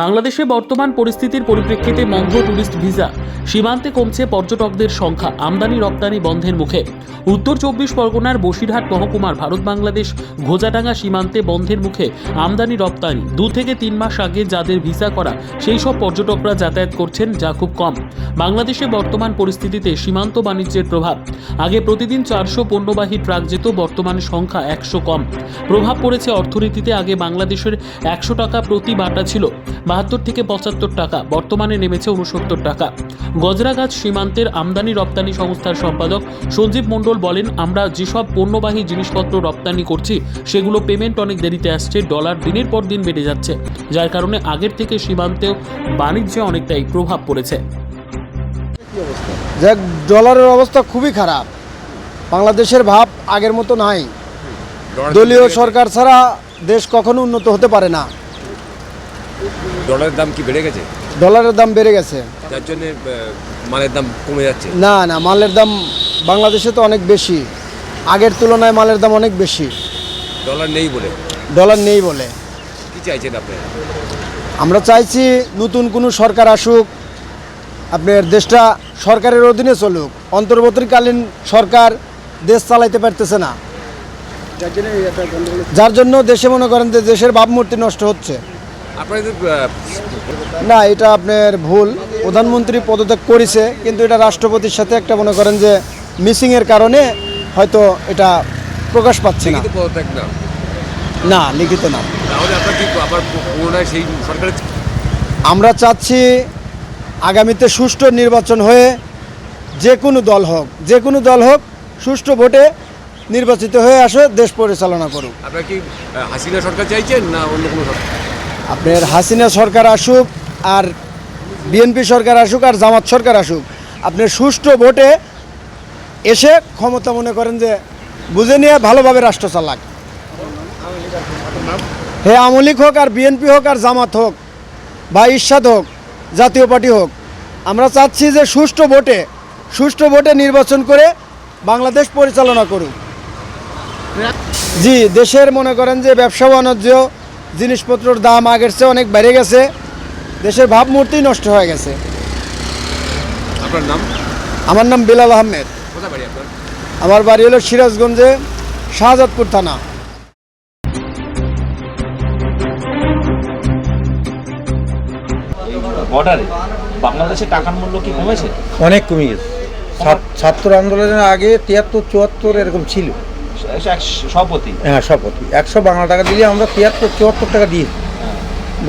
বাংলাদেশে বর্তমান পরিস্থিতির পরিপ্রেক্ষিতে মঙ্গো ট্যুরিস্ট ভিসা। সীমান্তে কমছে পর্যটকদের সংখ্যা, আমদানি রপ্তানি বন্ধের মুখে। উত্তর চব্বিশ পরগনার বসিরহাট মহকুমার ভারত বাংলাদেশ ঘোজাডাঙ্গা সীমান্তে বন্ধের মুখে আমদানি রপ্তানি। দু থেকে তিন মাস আগে যাদের ভিসা করা, সেই সব পর্যটকরা যাতায়াত করছেন যা খুব কম। বাংলাদেশে বর্তমান পরিস্থিতিতে সীমান্ত বাণিজ্যের প্রভাব। আগে প্রতিদিন চারশো পণ্যবাহী ট্রাক যেত, বর্তমান সংখ্যা একশো কম। প্রভাব পড়েছে অর্থনীতিতে, আগে বাংলাদেশের একশো টাকা প্রতি বাটা ছিল। বাহাত্তর থেকে পঁচাত্তর টাকা বর্তমানে নেমেছে উনসত্তর টাকা। গজরাগাছ সীমান্তের আমদানি রপ্তানি সংস্থার সম্পাদক সঞ্জীব মণ্ডল বলেন আমরা যেসব পণ্যবাহী জিনিসপত্র রপ্তানি করছি সেগুলো পেমেন্ট অনেক দেরিতে আসছে ডলার দিনের পর দিন বেড়ে যাচ্ছে যার কারণে আগের থেকে সীমান্তেও বাণিজ্যে অনেকটাই প্রভাব পড়েছে। যে ডলারের অবস্থা খুবই খারাপ। বাংলাদেশের ভাব আগের মতো নাই। দলীয় সরকার ছাড়া দেশ কখনো উন্নত হতে পারে না। ডলারের দাম কি বেড়ে গেছে? ডলারের দাম বেড়ে গেছে। যার জন্য মালের দাম কমে যাচ্ছে। না না মালের দাম বাংলাদেশে তো অনেক বেশি। আগের তুলনায় মালের দাম অনেক বেশি। ডলার নেই বলে। ডলার নেই বলে। কি চাইছেন আপনি? আমরা চাইছি নতুন কোনো সরকার আসুক আপনার দেশটা সরকারের অধীনে চলুক। অন্তর্বর্তীকালীন সরকার দেশ চালাইতে পারতেছে না। যার জন্য দেশে মনে করেন যে দেশের ভাবমূর্তি নষ্ট হচ্ছে। আপনাদের না এটা আপনার ভুল। প্রধানমন্ত্রী পদত্যাগ করেছে কিন্তু এটা রাষ্ট্রপতির সাথে একটা মনে করেন যে মিসিংয়ের কারণে হয়তো এটা প্রকাশ পাচ্ছে না। পদত্যাগ না? না লিখিত না। তাহলে আপনার কি আবার সেই সরকারের আমরা চাচ্ছি আগামীতে সুষ্ঠু নির্বাচন হয়ে যে কোনো দল হোক যে কোনো দল হোক সুষ্ঠু ভোটে নির্বাচিত হয়ে আসে দেশ পরিচালনা করুক। আপনার কি হাসিনা সরকার চাইছেন না অন্য কোনো সরকার? আপনার হাসিনা সরকার আসুক আর বিএনপি সরকার আসুক আর জামাত সরকার আসুক, আপনার সুষ্ঠু ভোটে এসে ক্ষমতা মনে করেন যে বুঝে নিয়ে ভালোভাবে রাষ্ট্র চালাক। হে আমলিক হোক আর বিএনপি হোক আর জামাত হোক বা ইরশাদ হোক, জাতীয় পার্টি হোক, আমরা চাচ্ছি যে সুষ্ঠু ভোটে সুষ্ঠু ভোটে নির্বাচন করে বাংলাদেশ পরিচালনা করুক। জি, দেশের মনে করেন যে ব্যবসা বাণিজ্য জিনিসপত্রের দাম আগের চেয়ে অনেক বেড়ে গেছে। দেশের ভাবমূর্তি নষ্ট হয়ে গেছে। আপনার নাম? আমার নাম বিলাল আহমেদ। কোথায় বাড়ি আপনার? আমার বাড়ি হলো সিরাজগঞ্জে শাহজাদপুর থানা। বর্ডারে বাংলাদেশের টাকার মূল্য কি কমেছে? অনেক কমে গেছে। ছাত্র আন্দোলনের আগে তিয়াত্তর চুয়াত্তর এরকম ছিল। সভাপতি হ্যাঁ শপথ একশো বাংলা টাকা দিলে আমরা তিয়াত্তর চুয়াত্তর টাকা দিয়েছি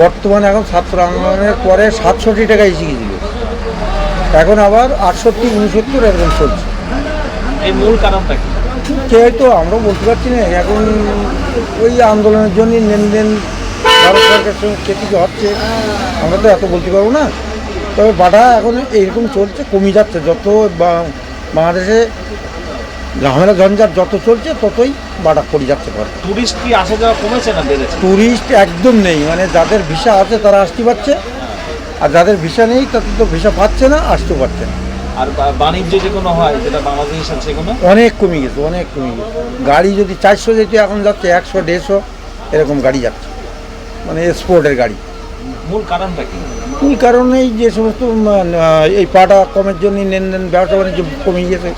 বর্তমানে এখন ছাত্র আন্দোলনের পরে সাতষট্টি টাকা এসে গেছিল এখন আবার আটষট্টি উনসত্তর এরকম চলছে। এই মূল কারণটা কি? কে হয়তো আমরা বলতে পারছি না। এখন ওই আন্দোলনের জন্য লেনদেন ভারত সরকারের সঙ্গে কে কিছু হচ্ছে। আমরা তো এত বলতে পারব না। তবে বাটা এখন এইরকম চলছে কমে যাচ্ছে। যত বাংলাদেশে ঝামেলা ঝঞ্ঝাট যত চলছে ততই বাটা পড়ে যাচ্ছে পরে টুরিস্ট কি আসা যাওয়া কমেছে না বেড়েছে? ট্যুরিস্ট একদম নেই মানে যাদের ভিসা আছে তারা আসতে পারছে আর যাদের ভিসা নেই তাদের তো ভিসা পাচ্ছে না আসতেও পারছে না। আর বা- বাণিজ্য যে কোনো হয় যেটা বাংলাদেশ আছে সেগুলো অনেক কমে গেছে অনেক কমে গেছে। গাড়ি যদি চারশো যেত এখন যাচ্ছে একশো দেড়শো এরকম গাড়ি যাচ্ছে। মানে এক্সপোর্টের গাড়ি। মূল কারণটা কি? মূল কারণেই যে সমস্ত উম, আহ, এই পাটা কমের জন্য লেনদেন ব্যবসা বাণিজ্য কমে গেছে।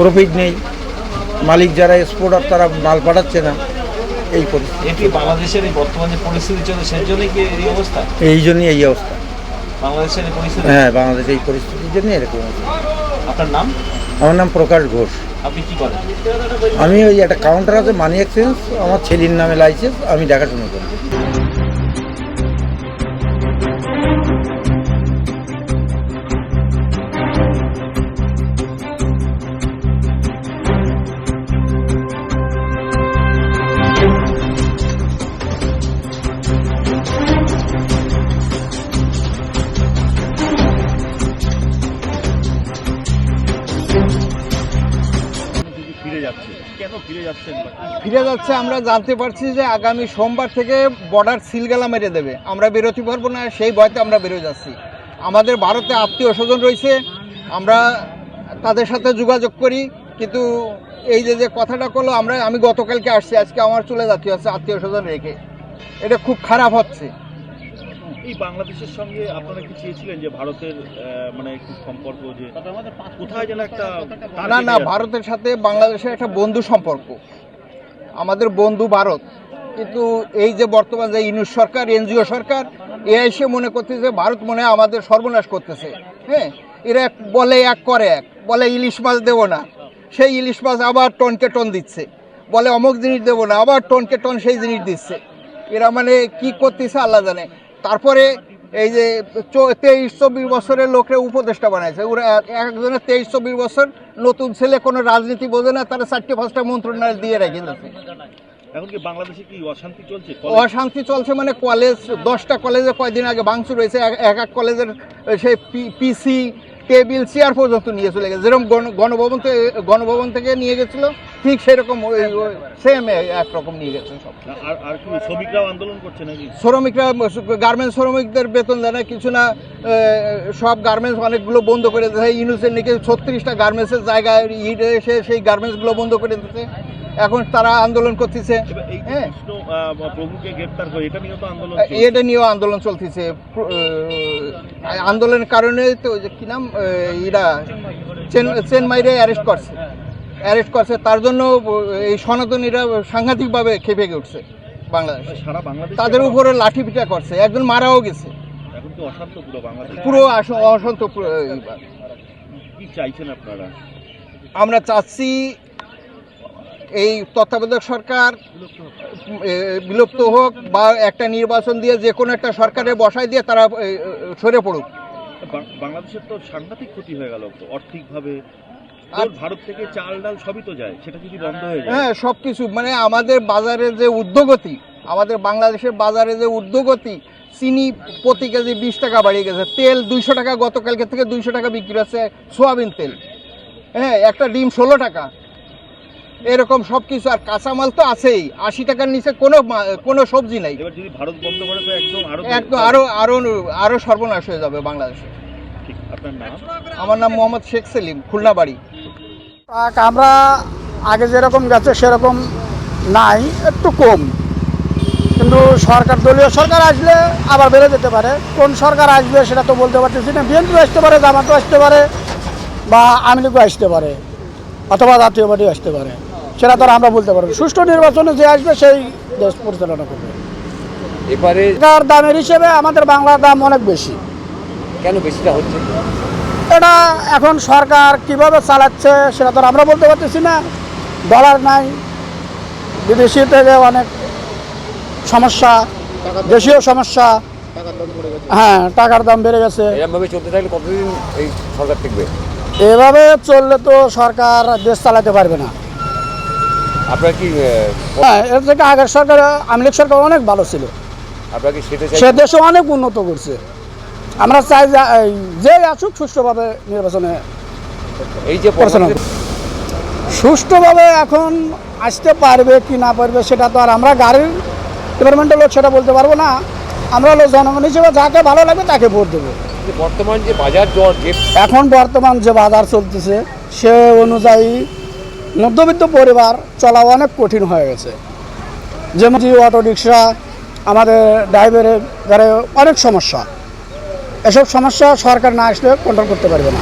প্রফিট নেই। মালিক যারা এক্সপোর্টার তারা মাল পাঠাচ্ছে না। এই পরিস্থিতি। বাংলাদেশের এই বর্তমান যে পরিস্থিতি চলে সেই জন্যই কি এই অবস্থা? এই জন্যই এই অবস্থা। বাংলাদেশের এই পরিস্থিতি? হ্যাঁ বাংলাদেশ এই পরিস্থিতির জন্য এরকম আপনার নাম? আমার নাম প্রকাশ ঘোষ। আপনি কি করেন? আমি ওই একটা কাউন্টার আছে মানি এক্সচেঞ্জ আমার ছেলের নামে লাইসেন্স আমি দেখাশোনা করি। যাচ্ছে আমরা জানতে পারছি যে আগামী সোমবার থেকে বর্ডার সিলগালা মেরে দেবে। আমরা বেরোতে পারব না সেই ভয়তে আমরা বেরোয় যাচ্ছি। আমাদের ভারতে আত্মীয় স্বজন রয়েছে আমরা তাদের সাথে যোগাযোগ করি কিন্তু এই যে যে কথাটা করল আমরা আমি গতকালকে আসছি আজকে আমার চলে যাচ্ছি হচ্ছে আত্মীয় স্বজন রেখে। এটা খুব খারাপ হচ্ছে। এই বাংলাদেশের সঙ্গে আপনারা কি চেয়েছিলেন যে ভারতের মানে একটু সম্পর্ক যে কোথায় যেন একটা না না ভারতের সাথে বাংলাদেশের একটা বন্ধু সম্পর্ক। আমাদের বন্ধু ভারত, কিন্তু এই যে বর্তমান যে ইউনুস সরকার, এনজিও সরকার, এ এসে মনে করতেছে ভারত মনে আমাদের সর্বনাশ করতেছে। হ্যাঁ? এরা এক বলে এক করে এক, বলে ইলিশ মাছ দেবো না। সেই ইলিশ মাছ আবার টনকে টন দিচ্ছে। বলে অমুক জিনিস দেবো না, আবার টনকে টন সেই জিনিস দিচ্ছে। এরা মানে কি করতেছে আল্লাহ জানে। তারপরে এই যে তেইশ চব্বিশ বছরের লোকরে উপদেষ্টা বানাইছে। ওরা এক- একজনের তেইশ চব্বিশ বছর নতুন ছেলে কোনো রাজনীতি বোঝে না তারা চারটে পাঁচটা মন্ত্রণালয় দিয়ে রেখে দিচ্ছে এখন কি বাংলাদেশে কি অশান্তি চলছে? অশান্তি চলছে মানে কলেজ দশটা কলেজে কয়দিন আগে ভাঙচুর হয়েছে। এক- এক এক কলেজের সেই পিসি টেবিল চেয়ার পর্যন্ত নিয়ে চলে গেছে। যেরকম গণ- গণভবন থেকে গণভবন থেকে নিয়ে গেছিল ঠিক সেরকম সেম একরকম নিয়ে গেছে সব। আর আর শ্রমিকরাও আন্দোলন করছে নাকি? শ্রমিকরা গার্মেন্টস শ্রমিকদের বেতন দেয় না কিছু না সব গার্মেন্টস অনেকগুলো বন্ধ করে দিয়েছে। ইউনুসের নাকি ছত্রিশটা গার্মেন্টসের জায়গায় ইট এসে সেই গার্মেন্টসগুলো বন্ধ করে দিতেছে এখন তারা আন্দোলন করতেছে। হ্যাঁ। এটা নিয়েও আন্দোলন চলতেছে। আন্দোলনের কারণে তো ওই যে কি নাম এরা চেন- চেনমাইরে অ্যারেস্ট করছে। অ্যারেস্ট করছে তার জন্য এই সনাতনীরা সাংঘাতিকভাবে খেপে উঠছে বাংলাদেশ। সারা বাংলাদেশ তাদের উপরে লাঠি পিটা করছে একজন মারাও গেছে। অশান্ত পুরো। কি চাইছেন আপনারা? আমরা চাচ্ছি এই তত্ত্বাবধায়ক সরকার বিলুপ্ত হোক বা একটা নির্বাচন দিয়ে যে কোনো একটা সরকারে বসাই দিয়ে তারা সরে পড়ুক। বাংলাদেশের তো সাংঘাতিক ক্ষতি হয়ে গেল আর- ভারত থেকে চাল ডাল সবই তো যায় সেটা যদি বন্ধ হয়ে যায়। হ্যাঁ সব কিছু মানে আমাদের বাজারে যে উদ্যোগতি আমাদের বাংলাদেশের বাজারে যে উদ্যোগতি চিনি প্রতি কেজি বিশ টাকা বাড়িয়ে গেছে তেল দুইশো টাকা গতকালকে থেকে দুইশো টাকা বিক্রি হচ্ছে সোয়াবিন তেল। হ্যাঁ একটা ডিম ষোলো টাকা এরকম সব কিছু আর কাঁচামাল তো আছেই আশি টাকার নিচে কোনো কোনো সবজি নাই। যদি ভারত বন্ধ করে তো একদম আরও একদম আরও আরও আরও সর্বনাশ হয়ে যাবে বাংলাদেশে। ঠিক আপনার নাম? আমার নাম মোহাম্মদ শেখ সেলিম খুলনা বাড়ি আমরা আগে যেরকম গেছে সেরকম নাই একটু কম। কিন্তু সরকার দলীয় সরকার আসলে আবার বেড়ে যেতে পারে। কোন সরকার আসবে সেটা তো বলতে পারতেছি না। বিএনপি আসতে পারে জামাতও আসতে পারে বা আওয়ামী লীগও আসতে পারে অথবা জাতীয় পার্টি আসতে পারে। সেটা তো আর আমরা বলতে পারব। সুষ্ঠু নির্বাচনে যে আসবে সেই দেশ পরিচালনা করবে। এবারে দামের হিসেবে আমাদের বাংলার দাম অনেক বেশি। কেন বেশিটা হচ্ছে? এটা এখন সরকার কীভাবে চালাচ্ছে সেটা তো আমরা বলতে পারতেছি না। ডলার নাই। বিদেশি থেকে অনেক সমস্যা দেশীয় সমস্যা। হ্যাঁ টাকার দাম বেড়ে গেছে। এরকমভাবে চলতে থাকলে কতদিন এই সরকার টিকবে? এভাবে চললে তো সরকার দেশ চালাতে পারবে না। আপনারা কি হ্যাঁ এর থেকে আগের সরকার আমলিক সরকার অনেক ভালো ছিল। আপনারা কি সে দেশও অনেক উন্নত করছে। আমরা চাই যে আসুক সুষ্ঠুভাবে নির্বাচনে এই যে সুষ্ঠুভাবে এখন আসতে পারবে কি না পারবে সেটা তো আর আমরা গাড়ির ডিপার্টমেন্টের লোক সেটা বলতে পারব না। আমরা হলো জনগণ হিসেবে যাকে ভালো লাগবে তাকে ভোট দেবো। বর্তমান যে বাজার দর এখন বর্তমান যে বাজার চলতেছে সে অনুযায়ী মধ্যবিত্ত পরিবার চলা অনেক কঠিন হয়ে গেছে। যেমন যে অটো রিক্সা আমাদের ড্রাইভারের অনেক সমস্যা। এসব সমস্যা সরকার না আসলে কন্ট্রোল করতে পারবে না।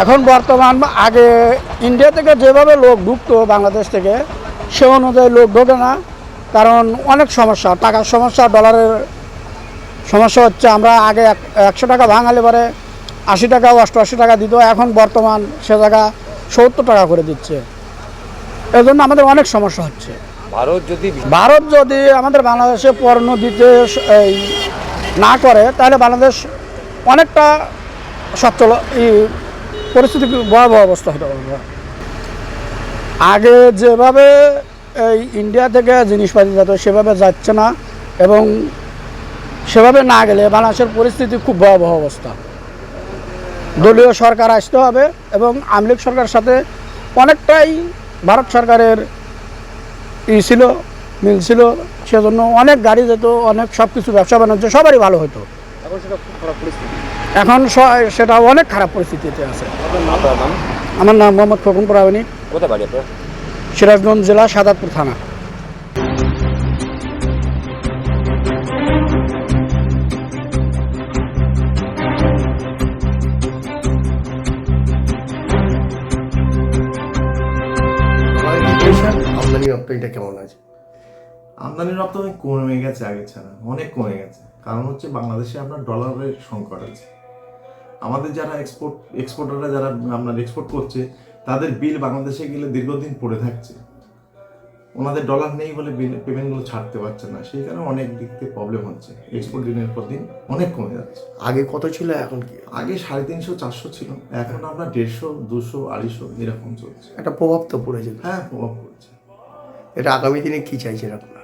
এখন বর্তমান আগে ইন্ডিয়া থেকে যেভাবে লোক ঢুকতো বাংলাদেশ থেকে সে অনুযায়ী লোক ঢোকে না। কারণ অনেক সমস্যা টাকার সমস্যা ডলারের সমস্যা হচ্ছে আমরা আগে এক- একশো টাকা ভাঙালে পরে আশি টাকা অষ্টআশি টাকা দিত এখন বর্তমান সে জায়গা সত্তর টাকা করে দিচ্ছে। এই জন্য আমাদের অনেক সমস্যা হচ্ছে। ভারত যদি ভারত যদি আমাদের বাংলাদেশে পণ্য দিতে এই না করে, তাহলে বাংলাদেশ অনেকটা সচ্ছল এই পরিস্থিতি ভয়াবহ অবস্থা হতে পারবে আগে যেভাবে এই ইন্ডিয়া থেকে জিনিসপাতি যেত সেভাবে যাচ্ছে না এবং সেভাবে না গেলে বাংলাদেশের পরিস্থিতি খুব ভয়াবহ অবস্থা। দলীয় সরকার আসতে হবে এবং আওয়ামী লীগ সরকারের সাথে অনেকটাই ভারত সরকারের ই ছিল মিল ছিল সেজন্য অনেক গাড়ি যেত অনেক সব কিছু ব্যবসা বাণিজ্য সবারই ভালো হতো। এখন সেটা অনেক খারাপ পরিস্থিতিতে আছে। আমার নাম মোহাম্মদ ফকুন প্রাবণী সিরাজগঞ্জ জেলা সাদাতপুর থানা। আমদানি রপ্তানিটা কেমন আছে? আমদানি রপ্তানি কমে গেছে আগে ছাড়া অনেক কমে গেছে। কারণ হচ্ছে বাংলাদেশে আপনার ডলারের সংকট আছে। আমাদের যারা এক্সপোর্ট এক্সপোর্টাররা যারা আপনার এক্সপোর্ট করছে তাদের বিল বাংলাদেশে গেলে দীর্ঘদিন পড়ে থাকছে। ওনাদের ডলার নেই বলে বিল পেমেন্টগুলো ছাড়তে পারছে না। সেই কারণে অনেক দিক থেকে প্রবলেম হচ্ছে। এক্সপোর্ট দিনের পর দিন অনেক কমে যাচ্ছে। আগে কত ছিল এখন কি? আগে সাড়ে তিনশো চারশো ছিল। এখন আপনার দেড়শো দুশো আড়াইশো এরকম চলছে। একটা প্রভাব তো পড়েছে হ্যাঁ প্রভাব পড়ছে। এটা আগামী দিনে কী চাইছেন আপনারা?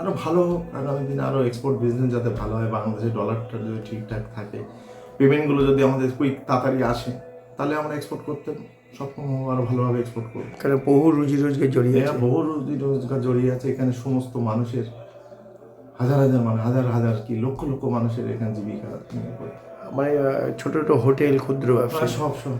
আরও ভালো হোক আগামী দিনে আরও এক্সপোর্ট বিজনেস যাতে ভালো হয় বাংলাদেশের ডলারটা যদি ঠিকঠাক থাকে পেমেন্টগুলো যদি আমাদের কুইক তাড়াতাড়ি আসে তাহলে আমরা এক্সপোর্ট করতে সক্ষম হব আরও ভালোভাবে এক্সপোর্ট করব। এখানে বহু রুজি রোজগার জড়িয়ে এরা আছে। বহু রুজি রোজগার জড়িয়ে আছে। এখানে সমস্ত মানুষের হাজার হাজার মানে হাজার হাজার কি লক্ষ লক্ষ মানুষের এখানে জীবিকা। মানে ছোট ছোট হোটেল ক্ষুদ্র ব্যবসা। সব সব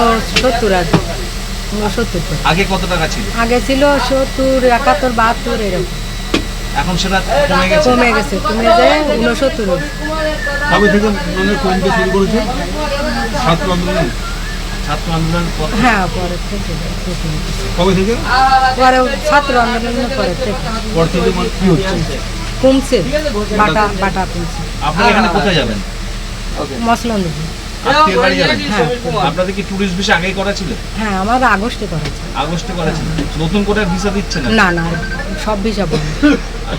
কি। উনসত্তর করে। আগে কত টাকা ছিল? আগে ছিল সত্তর একাত্তর বাহাত্তর এরকম। এখন সেটা কমে গেছে? কমে গেছে। কমে যায় উনসত্তর কবে থেকে মানে কমতে শুরু করেছে? ছাত্র আন্দোলন ছাত্র আন্দোলন হ্যাঁ পরে থেকে কবে থেকে? পরে ছাত্র আন্দোলনের পরে থেকে। পর থেকে মানে কি হচ্ছে? কমছে। বাটা বাটা কমছে। আপনারা এখানে কোথায় যাবেন? মশলা নেবে আত্মীয় বাড়ি যাবেন। হ্যাঁ আপনাদের কি ট্যুরিস্ট ভিসা আগেই করা ছিল? হ্যাঁ আমার আগস্টে করেছে আগস্টে করা ছিল? নতুন করে ভিসা দিচ্ছে না? না না সব বিষয় বন্ধ।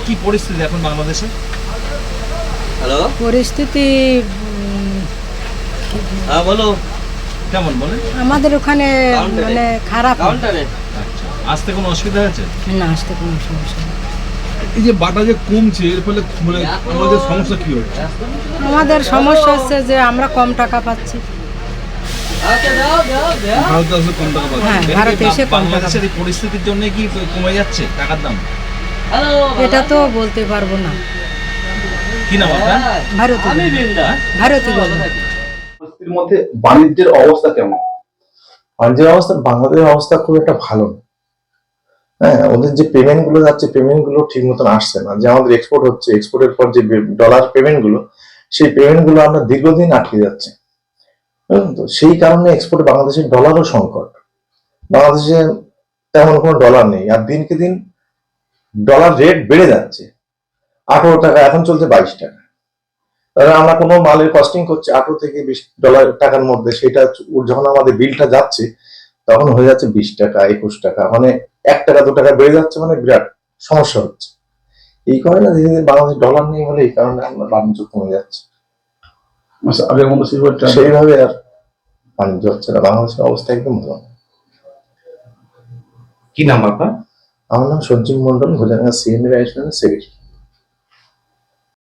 কি পরিস্থিতি এখন বাংলাদেশে? পরিস্থিতি উম, কেমন বলেন? আমাদের ওখানে মানে খারাপ। আচ্ছা আসতে কোনো অসুবিধা হয়েছে? না আসতে কোনো সমস্যা এই যে বাটা যে কমছে এর ফলে মানে আমাদের সমস্যা কি হচ্ছে আমাদের সমস্যা হচ্ছে যে আমরা কম টাকা পাচ্ছি। ভারতে আসলে কম টাকা পাচ্ছে। ভারতে এসে কম টাকা বাংলাদেশের এই পরিস্থিতির জন্য কি কমে যাচ্ছে টাকার দাম? এটা তো বলতে পারব না। কি নাম আপনার? ভারতী ভারতী বলো মধ্যে বাণিজ্যের অবস্থা কেমন? বাণিজ্যের অবস্থা বাংলাদেশের অবস্থা খুব একটা ভালো না। হ্যাঁ ওদের যে পেমেন্টগুলো যাচ্ছে পেমেন্টগুলো ঠিক মতন আসছে না। যে আমাদের এক্সপোর্ট হচ্ছে এক্সপোর্টের পর যে ডলার পেমেন্টগুলো, সেই পেমেন্টগুলো আমরা দীর্ঘদিন আটকে যাচ্ছে। তো? সেই কারণে এক্সপোর্টে বাংলাদেশের ডলারও সংকট। বাংলাদেশে তেমন কোনো ডলার নেই, আর দিনকে দিন ডলার রেট বেড়ে যাচ্ছে। আঠারো টাকা, এখন চলছে বাইশ টাকা। তাহলে আমরা কোনো মালের কস্টিং করছি, আঠারো থেকে বিশ ডলার টাকার মধ্যে, সেটা যখন আমাদের বিলটা যাচ্ছে, তখন হয়ে যাচ্ছে বিশ টাকা, একুশ টাকা। মানে এক টাকা দু টাকা বেড়ে যাচ্ছে মানে বিরাট সমস্যা হচ্ছে। এই কারণে ধীরে ধীরে বাংলাদেশ ডলার নেই বলে এই কারণে আমরা বাণিজ্য কমে যাচ্ছে। আগের মতো সেইভাবে আর বাণিজ্য হচ্ছে না। বাংলাদেশের অবস্থা একদম ভালো কি নাম আপনার? আমার নাম সঞ্জীব মন্ডল গোজাঙ্গা সিএনডি সেক্রেটারি।